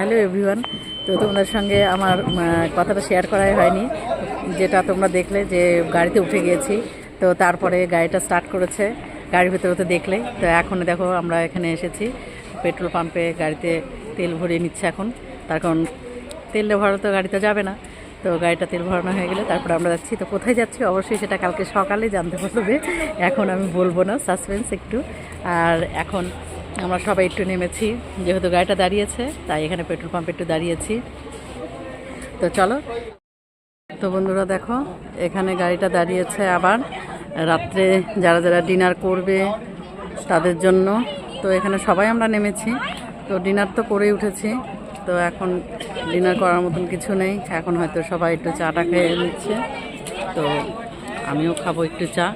Hello everyone, তো তোমাদের সঙ্গে আমার কথাটা শেয়ার করাই হয়নি, যেটা তোমরা দেখলে যে গাড়িতে উঠে গিয়েছি, তো তারপরে গাড়িটা স্টার্ট করেছে, গাড়ির ভিতরে তো দেখলে, তো এখন দেখো আমরা এখানে এসেছি পেট্রোল পাম্পে গাড়িতে তেল ভরিয়ে নিচ্ছে এখন, তার কারণ তেল ভরা তো গাড়িতে যাবে না, তো গাড়িটা তেল ভরানো হয়ে গেলে তারপরে আমরা যাচ্ছি, তো কোথায় যাচ্ছি অবশ্যই সেটা কালকে সকালে জানতে পারবে, এখন আমি বলব না সাসপেন্স একটু, আর এখন আমরা সবাই একটু নেমেছি, যেহেতু গাড়িটা দাঁড়িয়েছে, তাই এখানে পেট্রোল পাম্পে একটু দাঁড়িয়েছি। তো চলো। তো বন্ধুরা দেখো, এখানে গাড়িটা দাঁড়িয়েছে আবার। রাত্রে যারা যারা ডিনার করবে তাদের জন্য। তো এখানে সবাই আমরা নেমেছি। তো ডিনার তো করেই উঠেছি। তো এখন ডিনার করার মতন কিছু নেই। এখন হয়তো সবাই একটু চাটা খেয়ে নিচ্ছে। তো আমিও খাব একটু চা।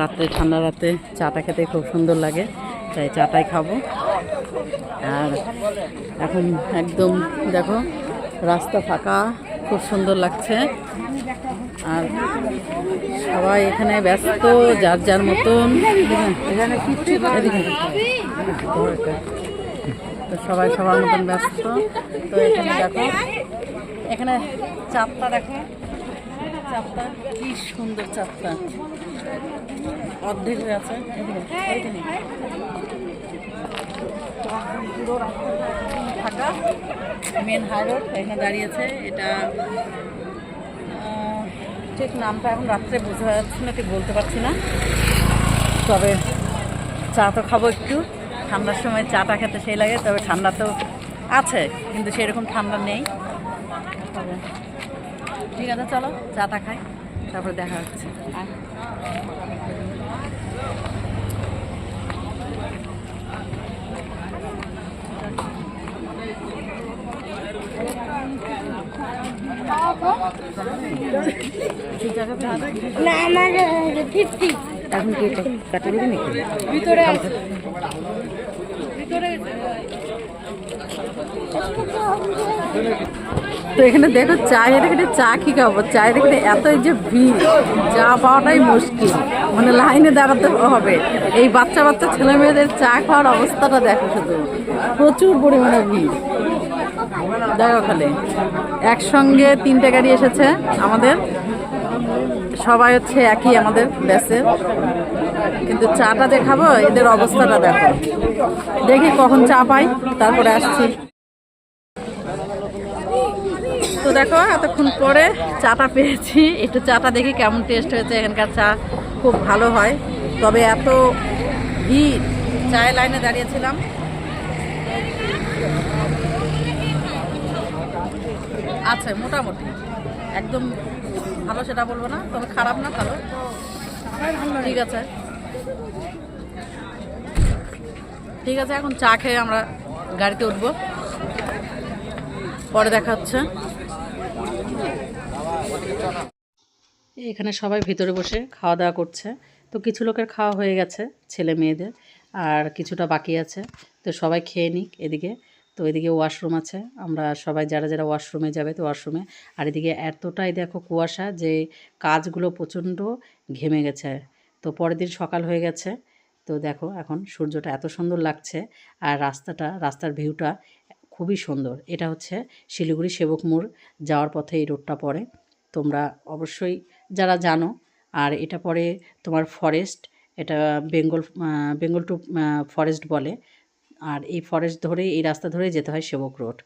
রাত্রে ঠান্ডা রাতে চাটা খেতে খুব সুন্দর লাগে। তাই চাটাই খাব। আর এখন একদম দেখো, রাস্তা ফাঁকা, খুব সুন্দর লাগছে। আর সবাই এখানে ব্যস্ত, যার যার মতন। তো সবাই সবার মতন ব্যস্ত। তো এখানে দেখো, এখানে চাপটা দেখো। চাপটা কি সুন্দর চাপটা। অর্ধেক আছে। পুরো ফাঁকা মেন হাই রোড এখানে দাঁড়িয়েছে এটা ঠিক নামটা এখন রাত্রে বোঝা যাচ্ছে না, ঠিক বলতে পারছি না। তবে চা তো খাব একটু। ঠান্ডার সময় চাটা খেতে সেই লাগে, তবে ঠান্ডা তো আছে, কিন্তু সেরকম ঠান্ডা নেই। তবে ঠিক আছে, চলো, চাটা খাই, তারপরে দেখা হচ্ছে আয়। ঠিক আছে না আমার ফিফটি এখন কি এটা কাটা দিবি নাকি? ভিতরে তো এখানে দেখো চায়ের এখানে চা কি খাব? চায়ের এখানে এত যে ভিড় চা পাওয়াটাই মুশকিল। মানে লাইনে দাঁড়াতে হবে। এই বাচ্চা বাচ্চা ছেলে মেয়েদের চা খাওয়ার অবস্থাটা দেখো শুধু। প্রচুর পরিমাণে ভিড়। দেখো খালি। একসঙ্গে তিনটে গাড়ি এসেছে আমাদের। সবাই হচ্ছে একই আমাদের ব্যাসের কিন্তু চাটা যে খাব এদের অবস্থাটা দেখো। দেখি কখন চা পাই, তারপরে আসছি। তো দেখো, এতক্ষণ পরে চাটা পেয়েছি। একটু চাটা দেখি কেমন টেস্ট হয়েছে। এখানকার চা খুব ভালো হয়। তবে এত ভিড়, চায়ের লাইনে দাঁড়িয়েছিলাম। আচ্ছা মোটামুটি। একদম ভালো সেটা বলব না, তবে খারাপ না ভালো ঠিক আছে। ঠিক আছে, এখন চা খেয়ে আমরা গাড়িতে উঠবো। পরে দেখা হচ্ছে। এখানে সবাই ভিতরে বসে খাওয়া দাওয়া করছে। তো কিছু লোকের খাওয়া হয়ে গেছে, ছেলে মেয়েদের, আর কিছুটা বাকি আছে। তো সবাই খেয়ে নিক এদিকে। তো এদিকে ওয়াশরুম আছে। আমরা সবাই যারা যারা ওয়াশরুমে যাবে তো ওয়াশরুমে আর এদিকে এতটাই দেখো কুয়াশা যে কাজগুলো প্রচণ্ড ঘেমে গেছে। তো পরের দিন সকাল হয়ে গেছে। তো দেখো এখন সূর্যটা এত সুন্দর লাগছে আর রাস্তাটা, রাস্তার ভিউটা খুবই সুন্দর। এটা হচ্ছে শিলিগুড়ি সেবক মোড় যাওয়ার পথে এই রোডটা পড়ে। তোমরা অবশ্যই যারা জানো, আর এটা পরে তোমার ফরেস্ট এটা বেঙ্গল বেঙ্গল টু ফরেস্ট বলে। আর এই ফরেস্ট ধরে এই রাস্তা ধরে যেতে হয় সেবক রোড।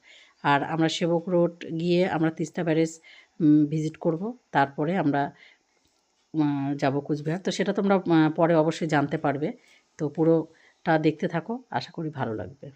আর আমরা সেবক রোড গিয়ে আমরা তিস্তা ব্যারেজ ভিজিট করব। তারপরে আমরা যাব কুচবিহার। তো সেটা তোমরা পরে অবশ্যই জানতে পারবে। তো পুরোটা দেখতে থাকো। আশা করি ভালো লাগবে।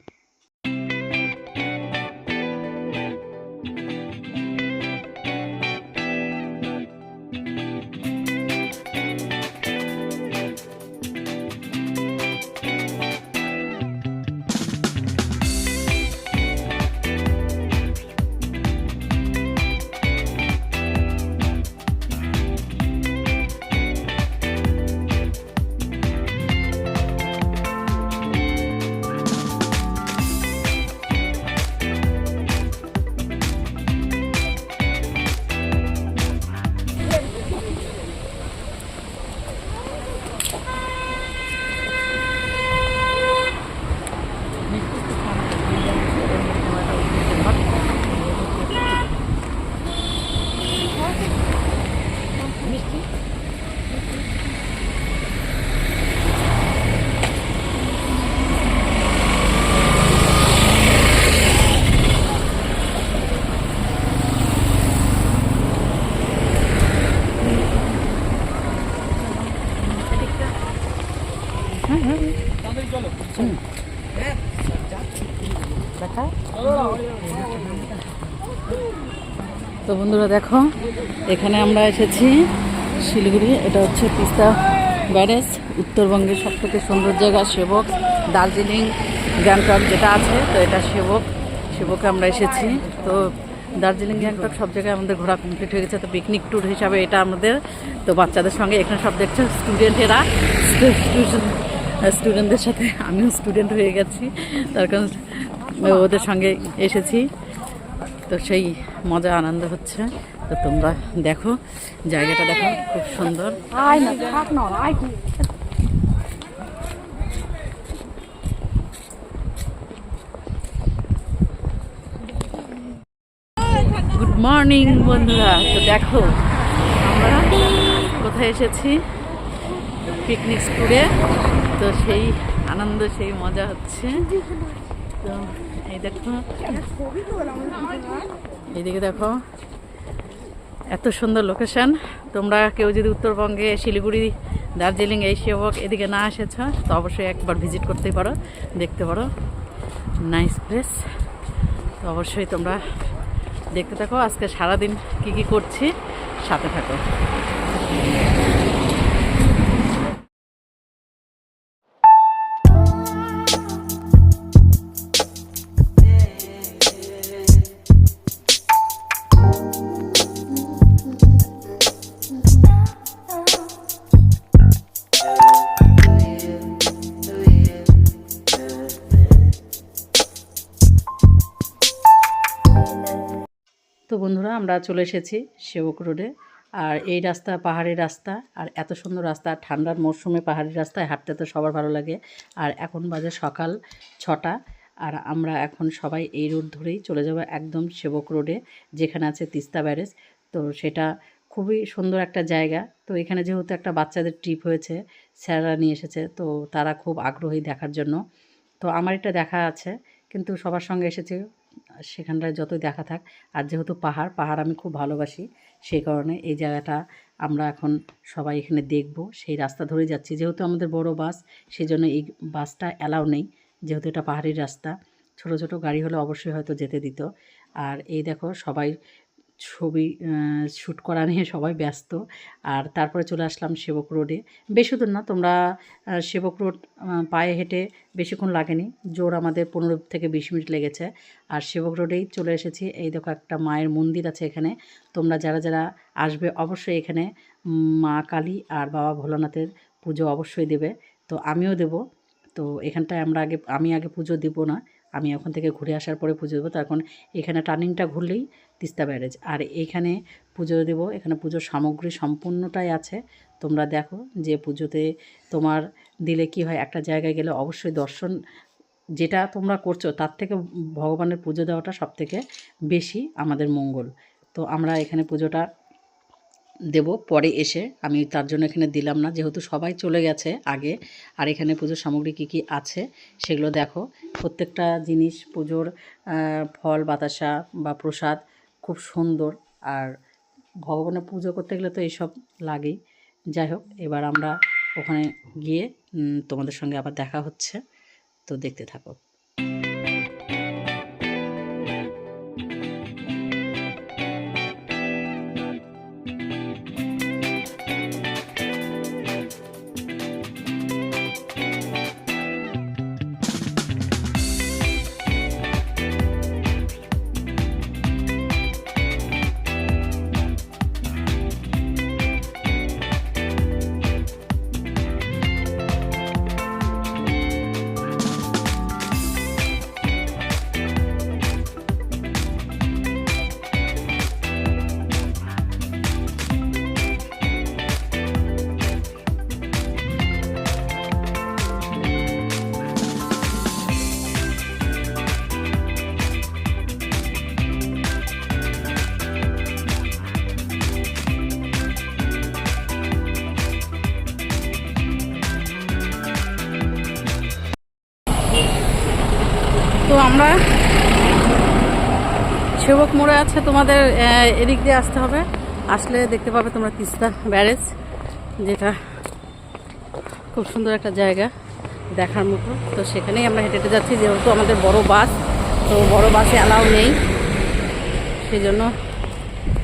বন্ধুরা দেখো, এখানে আমরা এসেছি শিলিগুড়ি, এটা হচ্ছে তিস্তা ব্যারেজ উত্তরবঙ্গের সব থেকে সুন্দর জায়গা সেবক, দার্জিলিং, গ্যাংটক যেটা আছে, তো এটা সেবক, সেবকে আমরা এসেছি। তো দার্জিলিং, গ্যাংটক সব জায়গায় আমাদের ঘোরা কমপ্লিট হয়ে গেছে। তো পিকনিক ট্যুর হিসাবে এটা আমাদের, তো বাচ্চাদের সঙ্গে এখানে সব দেখছ স্টুডেন্টেরা স্টুডেন্টদের সাথে আমিও স্টুডেন্ট হয়ে গেছি। তার কারণ, ওদের সঙ্গে এসেছি। তো সেই মজা আনন্দ হচ্ছে। তো তোমরা দেখো জায়গাটা দেখো খুব সুন্দর। গুড মর্নিং বন্ধুরা। তো দেখো আমরা কোথায় এসেছি? পিকনিক স্কুলে তো সেই আনন্দ সেই মজা হচ্ছে। তো এই দেখো। দেখো। এত সুন্দর লোকেশন তোমরা কেউ যদি উত্তরবঙ্গে শিলিগুড়ি, দার্জিলিং এই সেবক এদিকে না এসেছ, তো অবশ্যই একবার ভিজিট করতেই পারো, দেখতে পারো। নাইস প্লেস তো অবশ্যই তোমরা দেখতে থাকো। আজকে সারাদিন কি কি করছি, সাথে থাকো। আমরা চলে এসেছি সেবক রোডে। আর এই রাস্তা পাহাড়ি রাস্তা, আর এত সুন্দর রাস্তা, ঠান্ডার মরশুমে পাহাড়ি রাস্তায় হাঁটতে তো সবার ভালো লাগে। আর এখন বাজে সকাল ছটা, আর আমরা এখন সবাই এই রোড ধরেই চলে যাব একদম সেবক রোডে, যেখানে আছে তিস্তা ব্যারেজ। তো সেটা খুবই সুন্দর একটা জায়গা। তো এখানে যেহেতু একটা বাচ্চাদের ট্রিপ হয়েছে, স্যাররা নিয়ে এসেছে, তো তারা খুব আগ্রহী দেখার জন্য। তো আমার এটা দেখা আছে, কিন্তু সবার সঙ্গে এসেছে সেখানটায় যত দেখা থাক, আর যেহেতু পাহাড় পাহাড় আমি খুব ভালোবাসি, সেই কারণে এই জায়গাটা আমরা এখন সবাই এখানে দেখব। সেই রাস্তা ধরে যাচ্ছি। যেহেতু আমাদের বড় বাস সেই জন্য এই বাসটা অ্যালাউ নেই। যেহেতু এটা পাহাড়ি রাস্তা, ছোট ছোট গাড়ি হলে অবশ্যই হয়তো যেতে দিত। আর এই দেখো, সবাই ছবি শ্যুট করা নিয়ে সবাই ব্যস্ত। আর তারপরে চলে আসলাম সেবক রোডে। বেশি দূর না, তোমরা সেবক রোড পায়ে হেঁটে বেশিক্ষণ লাগেনি। জোর আমাদের পনেরো থেকে বিশ মিনিট লেগেছে। আর সেবক রোডেই চলে এসেছি। এই দেখো একটা মায়ের মন্দির আছে এখানে। তোমরা যারা যারা আসবে অবশ্যই এখানে মা কালী আর বাবা ভোলানাথের পুজো অবশ্যই দেবে। তো আমিও দেব। তো এখানটায় আমরা আগে, আমি আগে পুজো দিব না। আমি ওখান থেকে ঘুরে আসার পরে পুজো দেবো। তখন এখানে টার্নিংটা ঘুরলেই তিস্তা ব্যারেজ। আর এইখানে পুজো দেবো, এখানে পুজোর সামগ্রী সম্পূর্ণটাই আছে। তোমরা দেখো যে পুজোতে তোমার দিলে কি হয়, একটা জায়গায় গেলে অবশ্যই দর্শন যেটা তোমরা করছ, তার থেকে ভগবানের পুজো দেওয়াটা সবথেকে বেশি আমাদের মঙ্গল। তো আমরা এখানে পুজোটা দেব পরে এসে। আমি তার জন্য এখানে দিলাম না, যেহেতু সবাই চলে গেছে আগে। আর এখানে পুজোর সামগ্রী কী কী আছে সেগুলো দেখো। প্রত্যেকটা জিনিস, পুজোর ফল, বাতাসা বা প্রসাদ খুব সুন্দর। আর ভগবানের পুজো করতে গেলে তো এইসব লাগেই। যাই হোক, এবার আমরা ওখানে গিয়ে তোমাদের সঙ্গে আবার দেখা হচ্ছে। তো দেখতে থাকো। আমরা সেবক মোড়ে আছে, তোমাদের এদিক দিয়ে আসতে হবে। আসলে দেখতে পাবে তোমরা তিস্তা ব্যারেজ, যেটা খুব সুন্দর একটা জায়গা দেখার মতো। তো সেখানেই আমরা হেঁটে হেঁটে যাচ্ছি, যেহেতু আমাদের বড় বাস, তো বড় বাসে অ্যালাউ নেই। সেই জন্য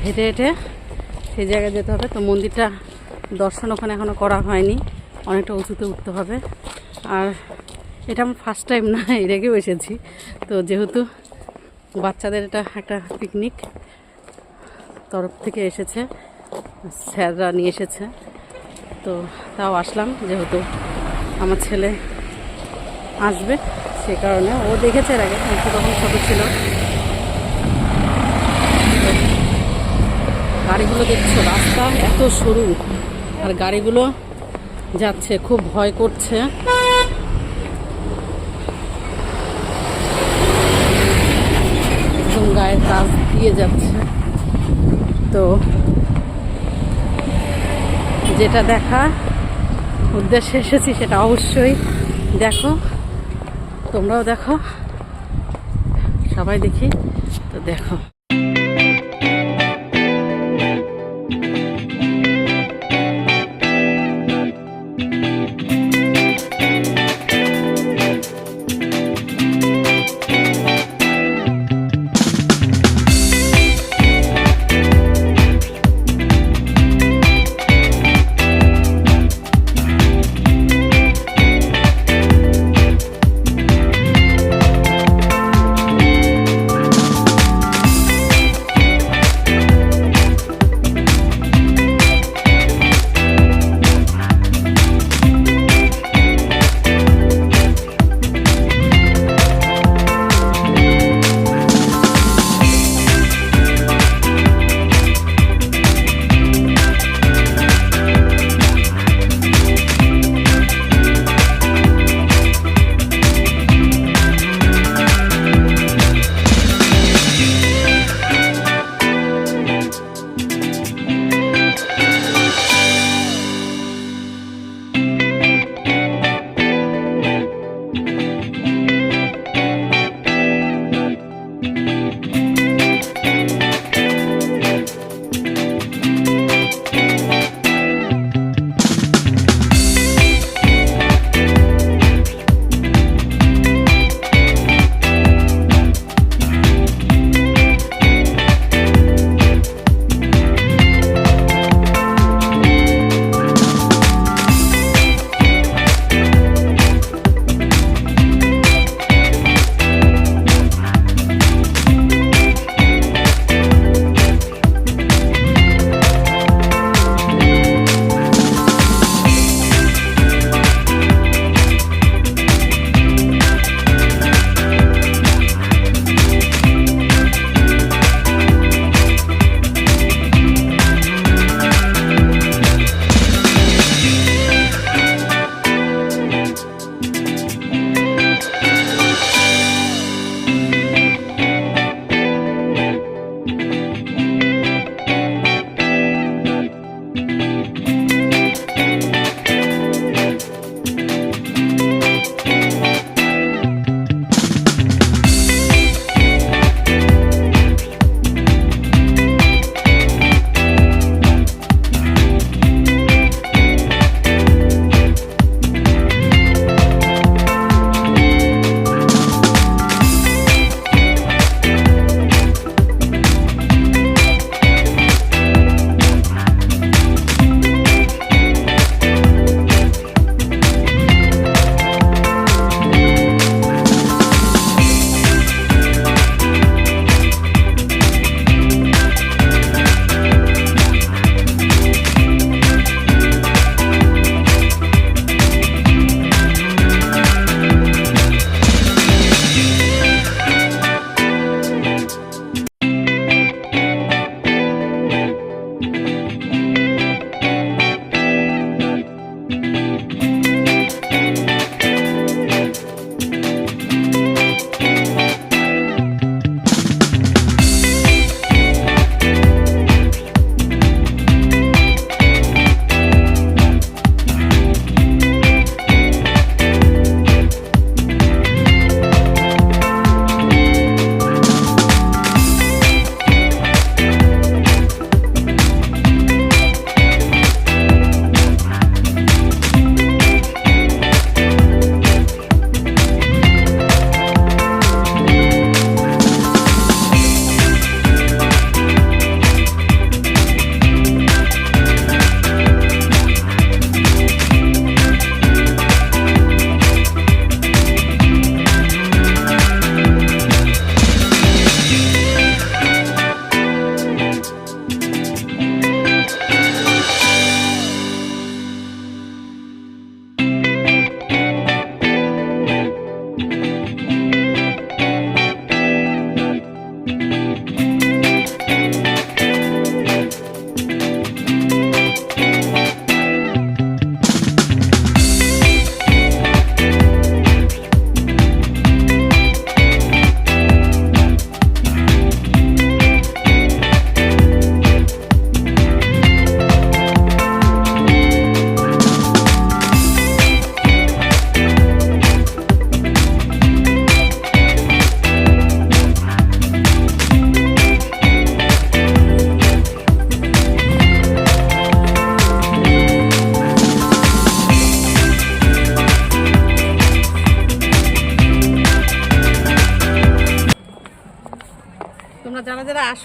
হেঁটে হেঁটে সেই জায়গায় যেতে হবে। তো মন্দিরটা দর্শন ওখানে এখনও করা হয়নি, অনেকটা উঁচুতে উঠতে হবে। আর এটা আমার ফার্স্ট টাইম না এর আগেও এসেছি তো যেহেতু বাচ্চাদের এটা একটা পিকনিক তরফ থেকে এসেছে, স্যাররা নিয়ে এসেছে। তো তাও আসলাম, যেহেতু আমার ছেলে আসবে, সে কারণে ও দেখেছে এর আগে, কিন্তু তখন ছোটো ছিল। গাড়িগুলো দেখছ, রাস্তা এত সরু, আর গাড়িগুলো যাচ্ছে, খুব ভয় করছে একদম গায়ের কাজ দিয়ে যাচ্ছে। তো যেটা দেখা উদ্দেশ্যে এসেছি সেটা অবশ্যই দেখো। তোমরাও দেখো। সবাই দেখি, তো দেখো।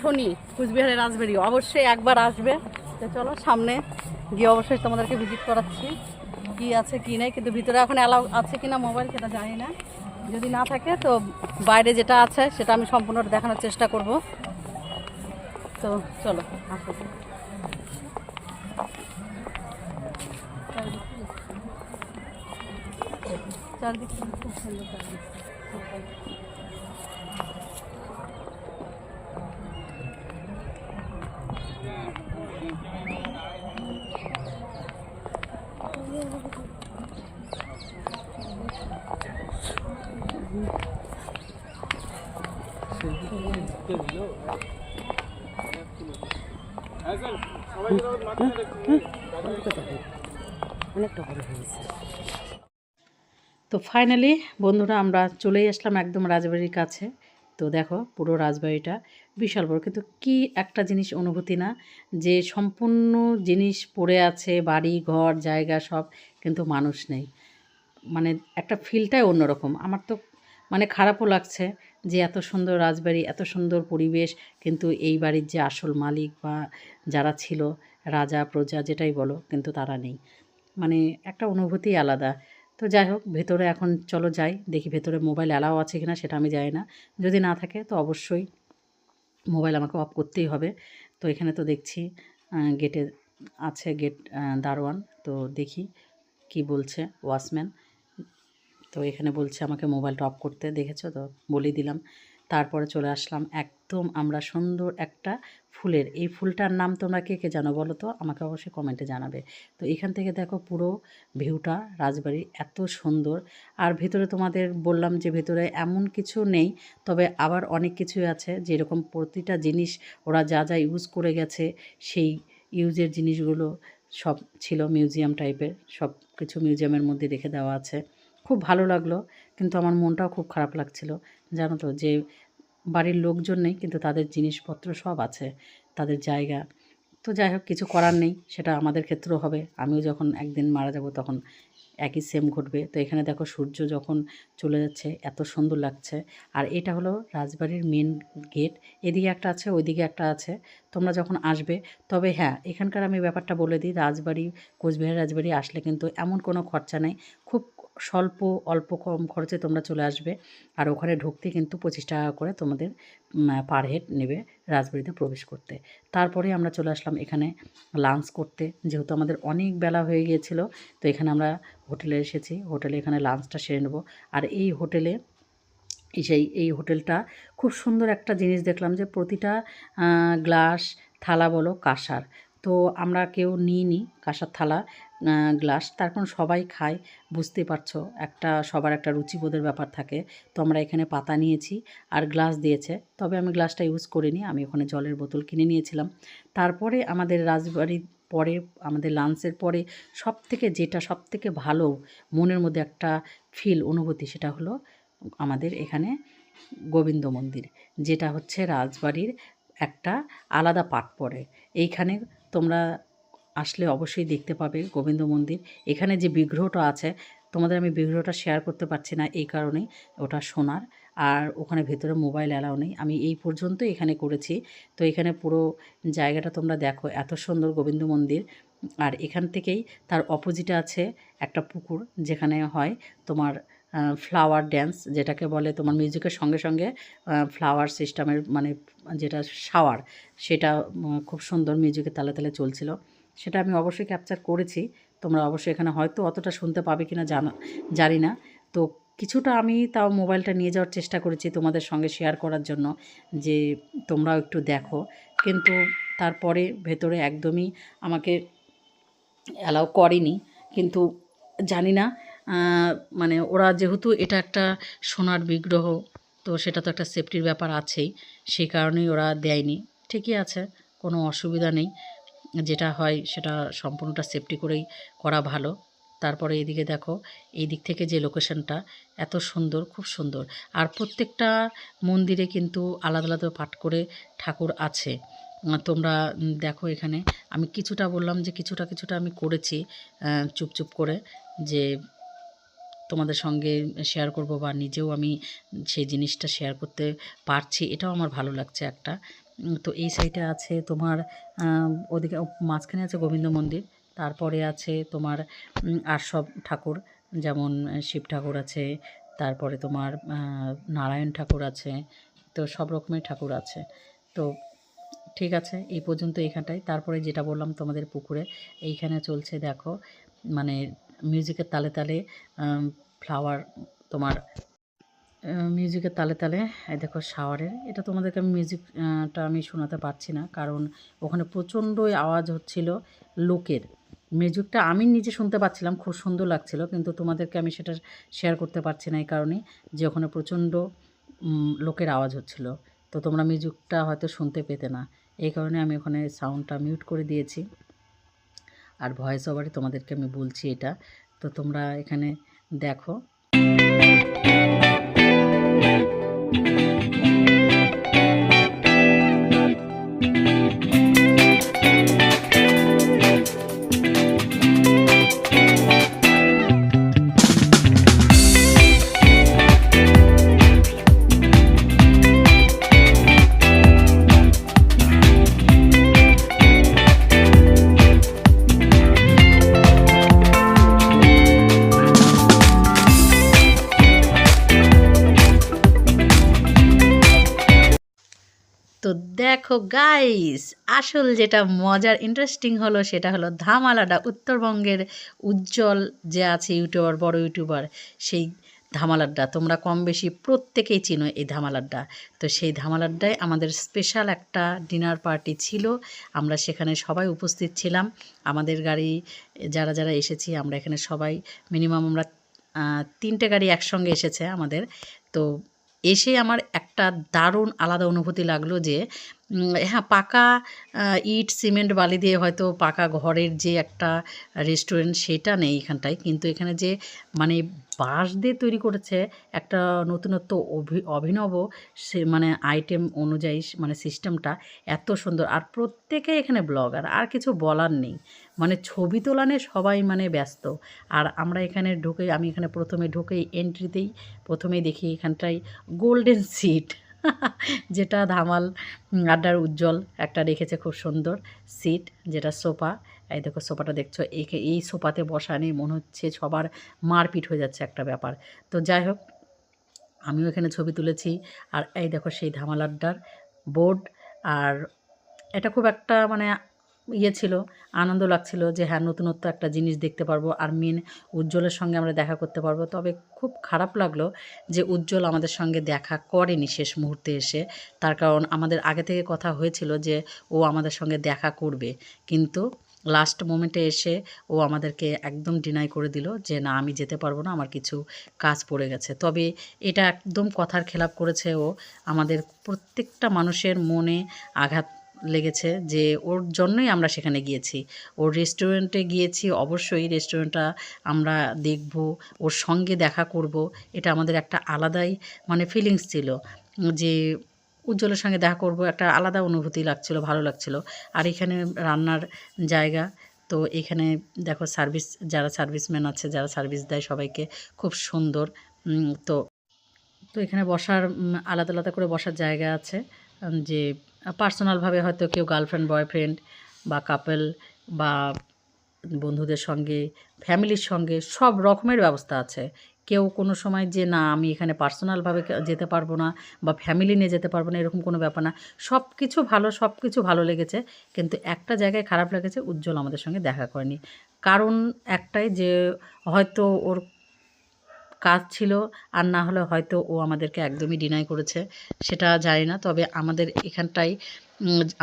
আসনি কুচবিহারের রাজবাড়ি, অবশ্যই একবার আসবে। তো চলো, সামনে গিয়ে অবশ্যই তোমাদেরকে ভিজিট করাচ্ছি। কি আছে, কি নেই, কিন্তু ভিতরে এখন অ্যালাউ আছে কি না মোবাইল সেটা জানি না। যদি না থাকে, তো বাইরে যেটা আছে, সেটা আমি সম্পূর্ণ দেখানোর চেষ্টা করব। তো চলো, আসো। চারদিক তো ফাইনালি বন্ধুরা আমরা চলেই আসলাম একদম রাজবাড়ির কাছে। তো দেখো পুরো রাজবাড়িটা। বিশাল বড়। কিন্তু কি একটা জিনিস অনুভূতি না যে সম্পূর্ণ জিনিস পড়ে আছে, বাড়ি, ঘর, জায়গা, সব, কিন্তু মানুষ নেই। মানে একটা ফিলটাই অন্যরকম। আমার তো মানে খারাপও লাগছে যে এত সুন্দর রাজবাড়ি, এত সুন্দর পরিবেশ, কিন্তু এই বাড়ির যে আসল মালিক বা যারা ছিল, রাজা, প্রজা, যেটাই বলো, কিন্তু তারা নেই। মানে একটা অনুভূতি আলাদা। তো যাই হোক, ভেতরে এখন চলো যাই, দেখি ভেতরে মোবাইল অ্যালাও আছে কিনা, সেটা আমি জানি না। যদি না থাকে, তো অবশ্যই মোবাইল আমাকে অফ করতেই হবে। তো এখানে তো দেখছি গেটে আছে গেট দারোয়ান। তো দেখি কি বলছে ওয়াচম্যান। তো এখানে বলছে আমাকে মোবাইলটা অফ করতে দেখেছ? তো বলেই দিলাম। তারপরে চলে আসলাম একদম আমরা সুন্দর একটা ফুলের। এই ফুলটার নাম তোমরা কে কে জানো বলো তো? আমাকে অবশ্যই কমেন্টে জানাবে। তো এখান থেকে দেখো পুরো ভিউটা, রাজবাড়ি এত সুন্দর। আর ভেতরে তোমাদের বললাম যে ভেতরে এমন কিছু নেই, তবে আবার অনেক কিছুই আছে। যেরকম প্রতিটা জিনিস ওরা যা যা ইউজ করে গেছে, সেই ইউজের জিনিসগুলো সব ছিল মিউজিয়াম টাইপের সব কিছু মিউজিয়ামের মধ্যে রেখে দেওয়া আছে। খুব ভালো লাগল। কিন্তু আমার মনটাও খুব খারাপ লাগছিল। জানো তো যে বাড়ির লোকজন নেই, কিন্তু তাদের জিনিসপত্র সব আছে, তাদের জায়গা। তো যাই হোক, কিছু করার নেই, সেটা আমাদের ক্ষেত্রেও হবে। আমিও যখন একদিন মারা যাব তখন একই সেম ঘটবে। তো এখানে দেখো সূর্য যখন চলে যাচ্ছে, এত সুন্দর লাগছে। আর এটা হলো রাজবাড়ির মেন গেট এদিকে একটা আছে, ওইদিকে একটা আছে। তোমরা যখন আসবে, তবে হ্যাঁ এখানকার আমি ব্যাপারটা বলে দিই, রাজবাড়ি, কোচবিহার রাজবাড়ি আসলে কিন্তু এমন কোনো খরচা নেই। খুব স্বল্প, অল্প কম খরচে তোমরা চলে আসবে। আর ওখানে ঢুকতে কিন্তু পঁচিশ টাকা করে তোমাদের পার হেড নেবে রাজবাড়িতে প্রবেশ করতে। তারপরে আমরা চলে আসলাম এখানে লাঞ্চ করতে। যেহেতু আমাদের অনেক বেলা হয়ে গিয়েছিল, তো এখানে আমরা হোটেলে এসেছি। হোটেলে এখানে লাঞ্চটা সেরে নেব। আর এই হোটেলে সেই, এই হোটেলটা খুব সুন্দর একটা জিনিস দেখলাম যে প্রতিটা গ্লাস, থালা বলো কাঁসার। তো আমরা কেউ নিইনি কাঁসার থালা গ্লাস। তার কারণ সবাই খায়, বুঝতে পারছ? একটা, সবার একটা রুচিবোধের ব্যাপার থাকে। তো আমরা এখানে পাতা নিয়েছি আর গ্লাস দিয়েছে। তবে আমি গ্লাসটা ইউজ করিনি, আমি ওখানে জলের বোতল কিনে নিয়েছিলাম। তারপরে আমাদের রাজবাড়ির পরে, আমাদের লাঞ্চের পরে সব থেকে যেটা সব থেকে ভালো মনের মধ্যে একটা ফিল অনুভূতি সেটা হলো আমাদের এখানে গোবিন্দ মন্দির। যেটা হচ্ছে রাজবাড়ির একটা আলাদা পাট পড়ে। এইখানে তোমরা আসলে অবশ্যই দেখতে পাবে গোবিন্দ মন্দির। এখানে যে বিগ্রহটা আছে, তোমাদের আমি বিগ্রহটা শেয়ার করতে পারছি না এই কারণেই, ওটা সোনার। আর ওখানে ভেতরে মোবাইল অ্যালাও নেই। আমি এই পর্যন্ত এখানে করেছি। তো এখানে পুরো জায়গাটা তোমরা দেখো, এত সুন্দর গোবিন্দ মন্দির। আর এখান থেকেই তার অপোজিটে আছে একটা পুকুর, যেখানে হয় তোমার ফ্লাওয়ার ড্যান্স যেটাকে বলে তোমার মিউজিকের সঙ্গে সঙ্গে ফ্লাওয়ার সিস্টেমের মানে যেটা শাওয়ার সেটা খুব সুন্দর মিউজিকের তালে তালে চলছিল। সেটা আমি অবশ্যই ক্যাপচার করেছি। তোমরা অবশ্যই এখানে হয়তো অতটা শুনতে পাবে কি না জানা, জানি না। তো কিছুটা আমি তাও মোবাইলটা নিয়ে যাওয়ার চেষ্টা করেছি তোমাদের সঙ্গে শেয়ার করার জন্য, যে তোমরাও একটু দেখো। কিন্তু তারপরে ভেতরে একদমই আমাকে অ্যালাউ করেনি। কিন্তু জানি না মানে ওরা যেহেতু এটা একটা সোনার বিগ্রহ, তো সেটা তো একটা সেফটির ব্যাপার আছেই, সেই কারণেই ওরা দেয়নি। ঠিকই আছে, কোনো অসুবিধা নেই, যেটা হয় সেটা সম্পূর্ণটা সেফটি করেই করা ভালো। তারপরে এদিকে দেখো এই দিক থেকে যে লোকেশনটা এত সুন্দর, খুব সুন্দর। আর প্রত্যেকটা মন্দিরে কিন্তু আলাদা আলাদা পাঠ করে ঠাকুর আছে। তোমরা দেখো এখানে, আমি কিছুটা বললাম যে কিছুটা কিছুটা আমি করেছি চুপ চুপ করে যে তোমাদের সঙ্গে শেয়ার করব বা নিজেও আমি সেই জিনিসটা শেয়ার করতে পারছি, এটাও আমার ভালো লাগছে একটা। তো এই সাইডে আছে তোমার ওদিকে মাঝখানে আছে গোবিন্দ মন্দির, তারপরে আছে তোমার আর সব ঠাকুর, যেমন শিব ঠাকুর আছে, তারপরে তোমার নারায়ণ ঠাকুর আছে, তো সব রকমের ঠাকুর আছে। তো ঠিক আছে, এই পর্যন্ত এইখানটায় তারপরে যেটা বললাম তোমাদের পুকুরে, এইখানে চলছে দেখো মানে মিউজিকের তালে তালে ফ্লাওয়ার তোমার মিউজিকের তালে তালে, এই দেখো শাওয়ারের এটা তোমাদেরকে আমি মিউজিকটা আমি শোনাতে পারছি না, কারণ ওখানে প্রচণ্ডই আওয়াজ হচ্ছিল লোকের। মিউজিকটা আমি নিজে শুনতে পাচ্ছিলাম, খুব সুন্দর লাগছিল, কিন্তু তোমাদেরকে আমি সেটা শেয়ার করতে পারছি না এই কারণে যে ওখানে প্রচণ্ড লোকের আওয়াজ হচ্ছিল। তো তোমরা মিউজিকটা হয়তো শুনতে পেতে না। এই কারণে আমি ওখানে সাউন্ডটা মিউট করে দিয়েছি। আর ভয়েস ওভারে তোমাদেরকে আমি বলছি এটা। তো তোমরা এখানে দেখো। গাইস আসল যেটা মজার ইন্টারেস্টিং হলো সেটা হলো ধামালাটা উত্তরবঙ্গের উজ্জ্বল যে আছে ইউটিউবার, বড় ইউটিউবার, সেই ধামালাড্ডা তোমরা কম বেশি প্রত্যেকেই চিনো এই ধামালাড্ডা তো সেই ধামালাড্ডায় আমাদের স্পেশাল একটা ডিনার পার্টি ছিল। আমরা সেখানে সবাই উপস্থিত ছিলাম। আমাদের গাড়ি, যারা যারা এসেছি, আমরা এখানে সবাই মিনিমাম আমরা তিনটে গাড়ি একসঙ্গে এসেছে আমাদের। তো এসে আমার একটা দারুণ আলাদা অনুভূতি লাগল যে হ্যাঁ পাকা ইট, সিমেন্ট, বালি দিয়ে হয়তো পাকা ঘরের যে একটা রেস্টুরেন্ট সেটা নেই এখানটায়। কিন্তু এখানে যে মানে বাঁশ দিয়ে তৈরি করেছে একটা নতুনত্ব অভি, অভিনব সে মানে আইটেম অনুযায়ী মানে সিস্টেমটা এত সুন্দর। আর প্রত্যেকে এখানে ব্লগার, আর কিছু বলার নেই। মানে ছবি তোলা নিয়ে সবাই মানে ব্যস্ত। আর আমরা এখানে ঢুকে, আমি এখানে প্রথমে ঢুকেই এন্ট্রিতেই প্রথমেই দেখি এখানটায় গোল্ডেন সিট যেটা ধামাল আড্ডার উজ্জ্বল একটা রেখেছে খুব সুন্দর সিট, যেটা সোফা। এই দেখো সোফাটা দেখছ, একে, এই সোফাতে বসা নেই মনে হচ্ছে সবার মারপিট হয়ে যাচ্ছে একটা ব্যাপার। তো যাই হোক, আমিও এখানে ছবি তুলেছি আর এই দেখো সেই ধামাল আড্ডার বোর্ড। আর এটা খুব একটা মানে ইয়ে ছিল, আনন্দ লাগছিল যে হ্যাঁ নতুনত্ব একটা জিনিস দেখতে পারব আর মেন উজ্জ্বলের সঙ্গে আমরা দেখা করতে পারব। তবে খুব খারাপ লাগল যে উজ্জ্বল আমাদের সঙ্গে দেখা করেনি শেষ মুহূর্তে এসে। তার কারণ আমাদের আগে থেকে কথা হয়েছিল যে ও আমাদের সঙ্গে দেখা করবে। কিন্তু লাস্ট মোমেন্টে এসে ও আমাদেরকে একদম ডিনাই করে দিল যে না, আমি যেতে পারব না, আমার কিছু কাজ পড়ে গেছে। তবে এটা একদম কথার খেলাপ করেছে ও। আমাদের প্রত্যেকটা মানুষের মনে আঘাত লেগেছে যে ওর জন্যই আমরা সেখানে গিয়েছি। ওর রেস্টুরেন্টে গিয়েছি, অবশ্যই রেস্টুরেন্টটা আমরা দেখব, ওর সঙ্গে দেখা করব। এটা আমাদের একটা আলাদাই মানে ফিলিংস ছিল যে উজ্জ্বলের সঙ্গে দেখা করব, একটা আলাদা অনুভূতি লাগছিল, ভালো লাগছিল। আর এখানে রান্নার জায়গা, তো এখানে দেখো সার্ভিস যারা সার্ভিসম্যান আছে, যারা সার্ভিস দেয় সবাইকে খুব সুন্দর। তো তো এখানে বসার আলাদা আলাদা করে বসার জায়গা আছে যে পার্সোনালভাবে হয়তো কেউ গার্লফ্রেন্ড, বয়ফ্রেন্ড বা কাপল বা বন্ধুদের সঙ্গে, ফ্যামিলির সঙ্গে সব রকমের ব্যবস্থা আছে। কেউ কোনো সময় যে না, আমি এখানে পার্সোনালভাবে যেতে পারব না বা ফ্যামিলি নিয়ে যেতে পারব না, এরকম কোনো ব্যাপার না। সব কিছু ভালো সব কিছু ভালো লেগেছে, কিন্তু একটা জায়গায় খারাপ লেগেছে, উজ্জ্বল আমাদের সঙ্গে দেখা করেনি। কারণ একটাই যে হয়তো ওর কাজ ছিল, আর না হলে হয়তো ও আমাদেরকে একদমই ডিনাই করেছে, সেটা জানি না। তবে আমাদের এখানটায়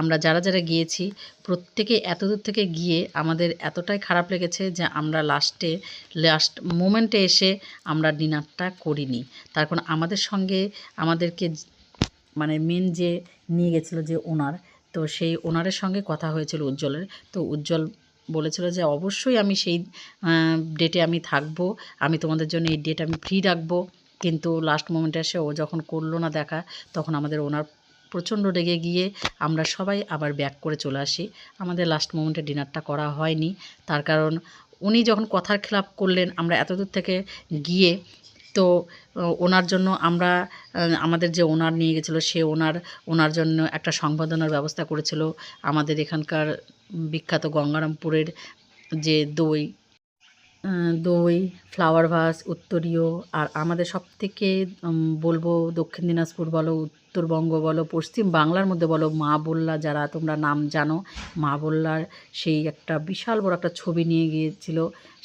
আমরা যারা যারা গিয়েছি, প্রত্যেকে এত দূর থেকে গিয়ে আমাদের এতটাই খারাপ লেগেছে যে আমরা লাস্টে লাস্ট মোমেন্টে এসে আমরা ডিনারটা করিনি। তার কারণ আমাদের সঙ্গে আমাদেরকে মানে মেন যে নিয়ে গেছিল যে ওনার তো সেই ওনারের সঙ্গে কথা হয়েছিল উজ্জ্বলের। তো উজ্জ্বল বলেছিল যে অবশ্যই আমি সেই ডেটে আমি থাকব, আমি তোমাদের জন্য এই ডেট আমি ফ্রি রাখব। কিন্তু লাস্ট মোমেন্টে এসে ও যখন করল না দেখা, তখন আমাদের ওনার প্রচণ্ড রেগে গিয়ে আমরা সবাই আবার ব্যাক করে চলে আসি। আমাদের লাস্ট মোমেন্টে ডিনারটা করা হয়নি। তার কারণ উনি যখন কথার খেলাপ করলেন, আমরা এতদূর থেকে গিয়ে, তো ওনার জন্য আমরা আমাদের যে ওনার নিয়ে গেছিল, সে ওনার ওনার জন্য একটা সংবর্ধনার ব্যবস্থা করেছিল। আমাদের এখানকার বিখ্যাত গঙ্গারামপুরের যে দই দই ফ্লাওয়ার ভাস উত্তরীয়, আর আমাদের সব থেকে বলব দক্ষিণ দিনাজপুর বলো, উত্তরবঙ্গ বলো, পশ্চিম বাংলার মধ্যে বলো, মা বললা যারা তোমরা নাম জানো, মা বললার সেই একটা বিশাল বড় একটা ছবি নিয়ে গিয়েছিল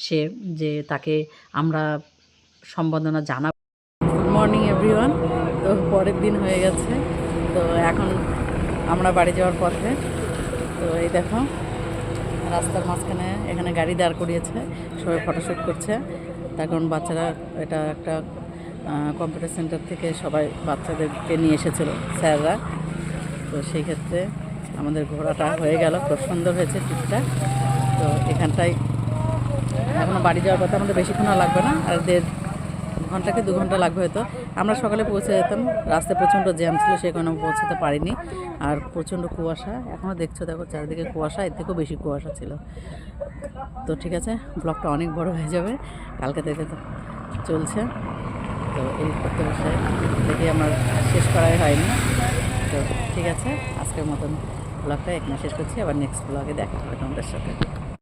সে, যে তাকে আমরা সম্বর্ধনা জানাব। গুড মর্নিং এভরিওয়ান তো পরের দিন হয়ে গেছে, তো এখন আমরা বাড়ি যাওয়ার পথে। তো এই দেখো, রাস্তার মাঝখানে এখানে গাড়ি দাঁড় করিয়েছে, সবাই ফটোশ্যুট করছে। তার কারণ বাচ্চারা এটা একটা কম্পিউটার সেন্টার থেকে সবাই বাচ্চাদেরকে নিয়ে এসেছিল, স্যাররা। তো সেই ক্ষেত্রে আমাদের ঘোরাটা হয়ে গেল, খুব সুন্দর হয়েছে ট্রিপটা। তো এখানটায় এখনও বাড়ি যাওয়ার কথা আমাদের বেশিক্ষণ লাগবে না, আর দেড় ঘণ্টা কি দু ঘণ্টা লাগবে হয়তো। আমরা সকালে পৌঁছে যেতাম, রাস্তায় প্রচণ্ড জ্যাম ছিল, সেই কারণে পৌঁছতে পারিনি। আর প্রচণ্ড কুয়াশা এখনও দেখছ দেখো চারিদিকে কুয়াশা, এর থেকেও বেশি কুয়াশা ছিল। তো ঠিক আছে, ব্লগটা অনেক বড় হয়ে যাবে, কালকে থেকে তো চলছে। তো এই করতে বসে দেখে আমার শেষ করাই হয়নি। তো ঠিক আছে, আজকের মতন ব্লগটা এখানে শেষ করছি, আবার নেক্সট ব্লগে দেখা হবে তোমাদের সাথে।